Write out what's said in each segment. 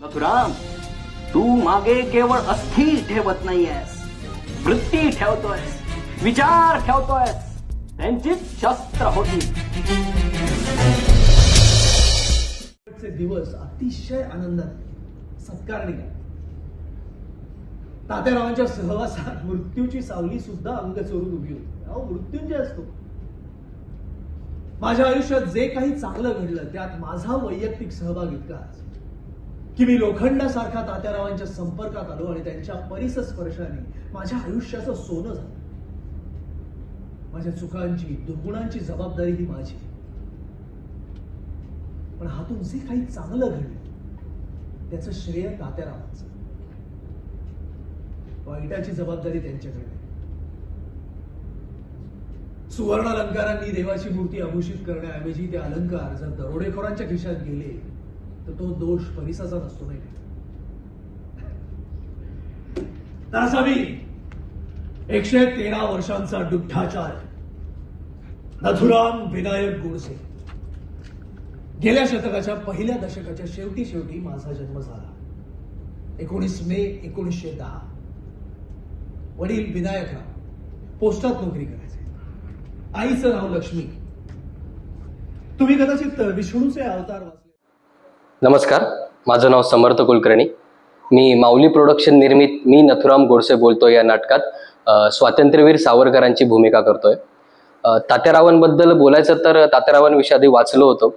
नथुराम तू मागे केवळ अस्थि ठेवत नाहीयेस वृत्ती ठेवतोयस विचार ठेवतोयस त्यांचीच शस्त्र होती. दिवस अतिशय आनंदात सत्कारणी तात्यारावांच्या सहवासात मृत्यूची सावली सुद्धा अंग चोरून उभी होती. अहो मृत्यूंजय म्हणजे असतो. माझ्या आयुष्यात जे काही चांगलं घडलं त्यात माझा वैयक्तिक सहभाग इतका की मी लोखंडासारखा तात्यारावांच्या संपर्कात आलो आणि त्यांच्या परिसस्पर्शाने माझ्या आयुष्याचं सोनं झालं. माझ्या चुकांची दुर्गुणांची जबाबदारी ही माझी. पण हातून जे काही चांगलं घडलं त्याचं श्रेय तात्यारावांचं. वाईटाची जबाबदारी त्यांच्याकडे सुवर्ण अलंकारांनी देवाची मूर्ती अभूषित करण्याऐवजी ते अलंकार जर दरोडेखोरांच्या खिशात गेले तर तो दोष परिसाचा नसतो नाही तसा मी एकशे तेरा वर्षांचा दुग्धाचार. नथुराम विनायक गोडसे. गेल्या शतकाच्या पहिल्या दशकाच्या शेवटी शेवटी माझा जन्म झाला. एकोणीस मे एकोणीसशे दहा. वडील विनायकराव पोस्टात नोकरी करायचे. आईचं नाव लक्ष्मी. तुम्ही कदाचित विष्णूचे अवतार वाचले नमस्कार. माझं नाव समर्थ कुलकर्णी. मी माऊली प्रोडक्शन निर्मित मी नथुराम गोडसे बोलतो या नाटकात. स्वातंत्र्यवीर सावरकरांची भूमिका करतोय. तात्यारावांबद्दल बोलायचं तर तात्यारावांविषयी आधी वाचलो होतो.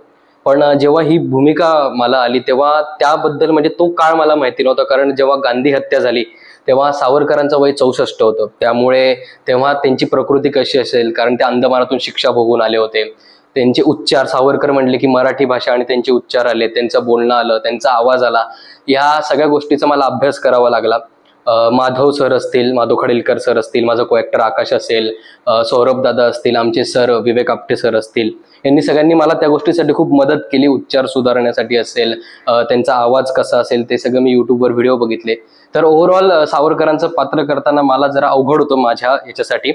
पण जेव्हा ही भूमिका मला आली तेव्हा त्याबद्दल म्हणजे तो काळ मला माहिती नव्हता. कारण जेव्हा गांधी हत्या झाली तेव्हा सावरकरांचं वय चौसष्ट होतं. त्यामुळे तेव्हा त्यांची प्रकृती कशी असेल? कारण ते अंदमानातून शिक्षा भोगून आले होते. त्यांचे उच्चार सावरकर म्हणले की मराठी भाषा आणि त्यांचे उच्चार आले त्यांचं बोलणं आलं त्यांचा आवाज आला या सगळ्या गोष्टीचा मला अभ्यास करावा लागला. माधव सर असतील माधव खडेलकर सर असतील माझा को ॲक्टर आकाश असेल सौरभ दादा असतील आमचे सर विवेक आपटे सर असतील यांनी सगळ्यांनी मला त्या गोष्टीसाठी खूप मदत केली उच्चार सुधारण्यासाठी असेल त्यांचा आवाज कसा असेल ते सगळं मी युट्यूबवर व्हिडिओ बघितले. तर ओव्हरऑल सावरकरांचं पात्र करताना मला जरा अवघड होतं माझ्या याच्यासाठी.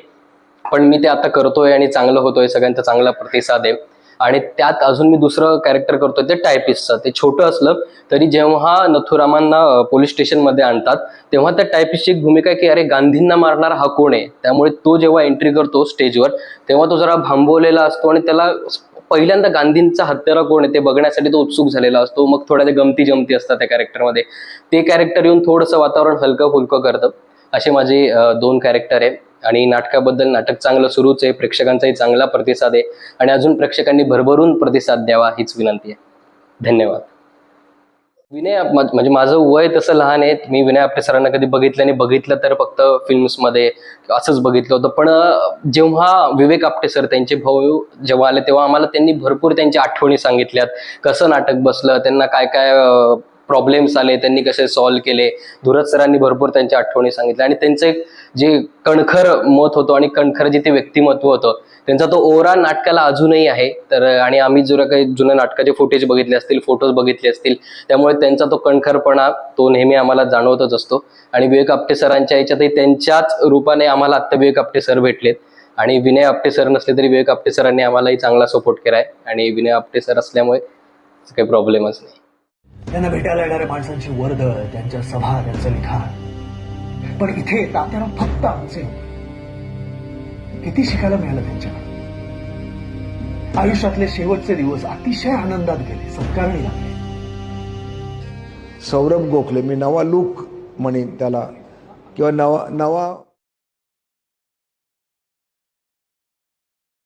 पण मी ते आता करतोय आणि चांगलं होतोय सगळ्यांचा चांगला प्रतिसाद आहे. आणि त्यात अजून मी दुसरं कॅरेक्टर करतोय ते टायपिस्टचं ते छोटं असलं तरी जेव्हा नथुरामांना पोलीस स्टेशनमध्ये आणतात तेव्हा त्या टायपिस्टची एक भूमिका आहे की अरे गांधींना मारणारा हा कोण आहे? त्यामुळे तो जेव्हा एंट्री करतो स्टेजवर तेव्हा तो जरा भांबवलेला असतो आणि त्याला पहिल्यांदा गांधींचा हत्यारा कोण आहे ते बघण्यासाठी तो उत्सुक झालेला असतो. मग थोड्या गमती जमती असतात त्या कॅरेक्टरमध्ये ते कॅरेक्टर येऊन थोडंसं वातावरण हलकं फुलकं करतं. असे माझे दोन कॅरेक्टर आहे. आणि नाटकाबद्दल नाटक चांगलं सुरूच आहे प्रेक्षकांचाही चांगला प्रतिसाद आहे आणि अजून प्रेक्षकांनी भरभरून प्रतिसाद द्यावा हीच विनंती आहे. धन्यवाद. विनय म्हणजे माझं वय तसं लहान आहे मी विनय आपटे सरांना कधी बघितलं आणि बघितलं तर फक्त फिल्म्समध्ये असंच बघितलं होतं. पण जेव्हा विवेक आपटे सर त्यांचे भाऊ जेव्हा आले तेव्हा आम्हाला त्यांनी भरपूर त्यांच्या आठवणी सांगितल्यात. कसं नाटक बसलं त्यांना काय काय प्रॉब्लेम्स आले त्यांनी कसे सॉल्व्ह केले? धुरत सरांनी भरपूर त्यांच्या आठवणी सांगितल्या. आणि त्यांचं एक जे कणखर मत होतं आणि कणखर जे ते व्यक्तिमत्व होतं त्यांचा तो ओरा नाटकाला अजूनही आहे. तर आणि आम्ही जर काही जुन्या नाटकाचे फुटेज बघितले असतील फोटोज बघितले असतील त्यामुळे त्यांचा तो कणखरपणा तो नेहमी आम्हाला जाणवतच असतो. आणि विवेक आपटे सरांच्या याच्यातही त्यांच्याच रूपाने आम्हाला आत्ता विवेक आपटे सर भेटलेत. आणि विनय आपटे सर नसले तरी विवेक आपटे सरांनी आम्हालाही चांगला सपोर्ट केलाय. आणि विनय आपटे सर असल्यामुळे काही प्रॉब्लेमच नाही. त्यांना भेटायला येणाऱ्या माणसांची वर्दळ त्यांच्या सभा त्यांचं लिखाण. पण इथे तात्याला फक्त आमचे किती शिकायला मिळालं त्यांच्याकडे? आयुष्यातले शेवटचे दिवस अतिशय आनंदात गेले सत्कारणी लागले. सौरभ गोखले मी नवा लूक म्हणेन त्याला. किंवा नवा नवा